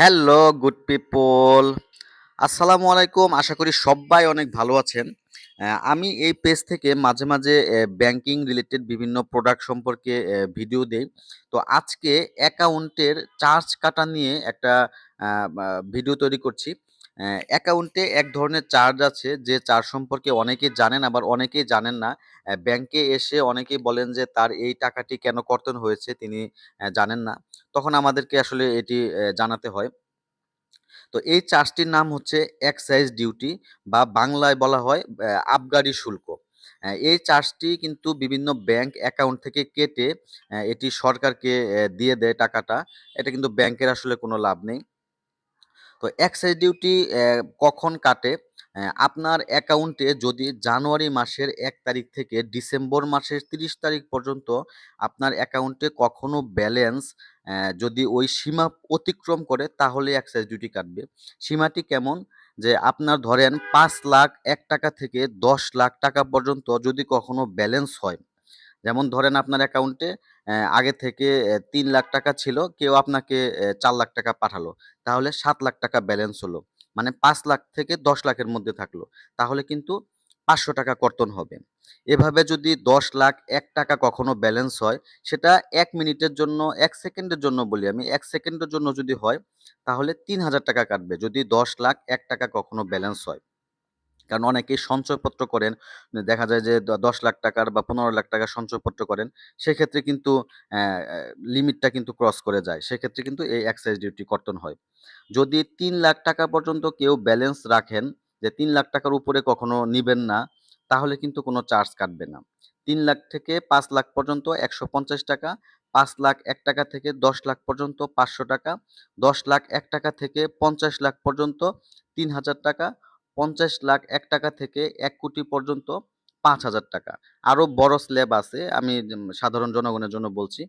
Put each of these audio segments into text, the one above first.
Hello good people আসসালামু আলাইকুম। আশা করি সবাই অনেক ভালো আছেন। আমি এই পেজ থেকে মাঝে মাঝে ব্যাংকিং রিলেটেড বিভিন্ন প্রোডাক্ট সম্পর্কে ভিডিও দেই। তো আজকে অ্যাকাউন্টের চার্জ কাটা নিয়ে একটা ভিডিও তৈরি করছি। অ্যাকাউন্টে এক ধরনের চার্জ আছে, যে চার্জ সম্পর্কে অনেকেই জানেন আবার অনেকেই জানেন না। ব্যাংকে এসে অনেকেই বলেন যে, তার এই টাকাটি কেন কর্তন হয়েছে? তিনি জানেন না। তখন আমাদেরকে আসলে এটি জানাতে হয়। তো এই চার্জটির নাম হচ্ছে এক্সাইজ ডিউটি বা বাংলায় বলা হয় আবগারি শুল্ক। এই চার্জটি কিন্তু বিভিন্ন ব্যাংক অ্যাকাউন্ট থেকে কেটে এটি সরকারকে দিয়ে দেয় টাকাটা। এটা কিন্তু ব্যাংকের আসলে কোনো লাভ নেই। তো এক্সাইজ ডিউটি কখন কাটে? আপনার অ্যাকাউন্টে যদি জানুয়ারি মাসের এক তারিখ থেকে ডিসেম্বর মাসের তিরিশ তারিখ পর্যন্ত আপনার অ্যাকাউন্টে কখনো ব্যালেন্স যদি ওই সীমা অতিক্রম করে, তাহলে এক্সাইজ ডিউটি কাটবে। সীমাটি কেমন? যে আপনার ধরেন পাঁচ লাখ, এক টাকা থেকে দশ লাখ টাকা পর্যন্ত যদি কখনো ব্যালেন্স হয়, যেমন ধরেন আপনার অ্যাকাউন্টে আগে থেকে তিন লাখ টাকা ছিল, কেউ আপনাকে চার লাখ টাকা পাঠালো। তাহলে সাত লাখ টাকা ব্যালেন্স হলো। মানে পাঁচ লাখ থেকে দশ লাখের মধ্যে থাকল। তাহলে কিন্তু পাঁচশো টাকা কর্তন হবে। এভাবে যদি দশ লাখ এক টাকা কখনো ব্যালেন্স হয়, সেটা এক মিনিটের জন্য, এক সেকেন্ডের জন্য বলি আমি, এক সেকেন্ডের জন্য যদি হয়, তাহলে তিন হাজার টাকা কাটবে। যদি দশ লাখ এক টাকা কখনো ব্যালেন্স হয়। কারণ অনেকেই সঞ্চয়পত্র করেন। দেখা যায় যে দশ লাখ টাকার বা পনেরো লাখ টাকার সঞ্চয়পত্র করেন। সেক্ষেত্রে কিন্তু লিমিটটা কিন্তু ক্রস করে যায়। সেক্ষেত্রে কিন্তু এই এক্সাইজ ডিউটি কর্তন হয়। যদি তিন লাখ টাকা পর্যন্ত কেউ ব্যালেন্স রাখেন, যে তিন লাখ টাকার উপরে কখনো নিবেন না, তাহলে কিন্তু কোনো চার্জ কাটবে না। তিন লাখ থেকে পাঁচ লাখ পর্যন্ত একশো পঞ্চাশ টাকা, পাঁচ লাখ এক টাকা থেকে দশ লাখ পর্যন্ত পাঁচশো টাকা, দশ লাখ এক টাকা থেকে পঞ্চাশ লাখ পর্যন্ত তিন হাজার টাকা পঞ্চাশ লাখ এক টাকা থেকে এক কোটি পর্যন্ত পাঁচ হাজার টাকা। আরও বড় স্ল্যাব আছে, আমি সাধারণ জনগণের জন্য বলছি।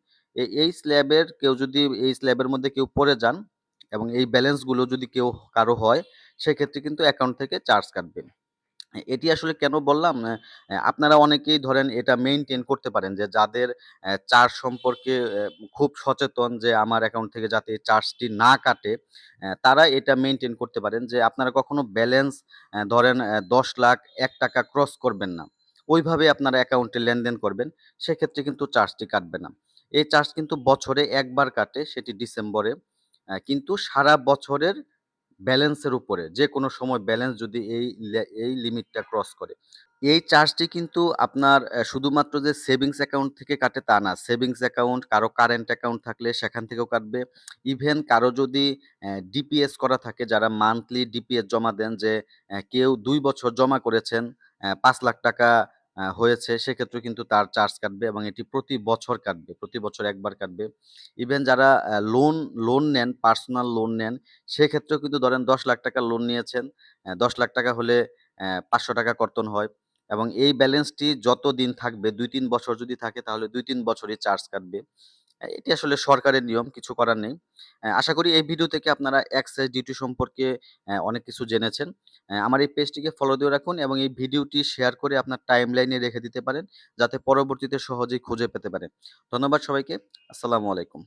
এই স্ল্যাবের কেউ যদি, এই স্ল্যাবের মধ্যে কেউ পড়ে যান এবং এই ব্যালেন্সগুলো যদি কেউ কারও হয়, সেক্ষেত্রে কিন্তু অ্যাকাউন্ট থেকে চার্জ কাটবে এটি আসলে কেন বললাম? আপনারা অনেকেই ধরেন এটা মেনটেন করতে পারেন যে যাদের চার্জ সম্পর্কে খুব সচেতন যে আমার অ্যাকাউন্ট থেকে যাতে চার্জটি না কাটে তারা এটা মেনটেন করতে পারেন যে আপনারা কখনো ব্যালেন্স ধরেন দশ লাখ, এক টাকা ক্রস করবেন না। ওইভাবে আপনারা অ্যাকাউন্টে লেনদেন করবেন, সেক্ষেত্রে কিন্তু চার্জটি কাটবে না। এই চার্জ কিন্তু বছরে একবার কাটে, সেটি ডিসেম্বরে। কিন্তু সারা বছরের ব্যালেন্সের উপরে, যে কোনো সময় ব্যালেন্স যদি এই এই লিমিটটা ক্রস করে। এই চার্জটি কিন্তু আপনার শুধুমাত্র যে সেভিংস অ্যাকাউন্ট থেকে কাটে তা না সেভিংস অ্যাকাউন্ট কারও কারেন্ট অ্যাকাউন্ট থাকলে সেখান থেকেও কাটবে। ইভেন কারও যদি ডিপিএস করা থাকে, যারা মান্থলি ডিপিএস জমা দেন যে কেউ দুই বছর জমা করেছেন পাঁচ লাখ টাকা হয়েছে সেক্ষেত্রে কিন্তু তার চার্জ কাটবে এবং এটি প্রতি বছর কাটবে, প্রতি বছর একবার কাটবে। ইভেন যারা লোন লোন নেন, পার্সোনাল লোন নেন, সেক্ষেত্রেও কিন্তু ধরেন দশ লাখ টাকা লোন নিয়েছেন দশ লাখ টাকা হলে পাঁচশো টাকা কর্তন হয় এবং এই ব্যালেন্সটি যত দিন থাকবে, দুই তিন বছর যদি থাকে, তাহলে দুই তিন বছরই চার্জ কাটবে। এটি আসলে সরকারের নিয়ম, কিছু করার নেই। আশা করি এই ভিডিও থেকে আপনারা এক্সাইজ ডিউটি সম্পর্কে অনেক কিছু জেনেছেন। আমার এই পেজটিকে ফলো দিয়ে রাখুন এবং এই ভিডিওটি শেয়ার করে আপনার টাইম লাইনে রেখে দিতে পারেন, যাতে পরবর্তীতে সহজেই খুঁজে পেতে পারেন। ধন্যবাদ সবাইকে। আসসালামু আলাইকুম।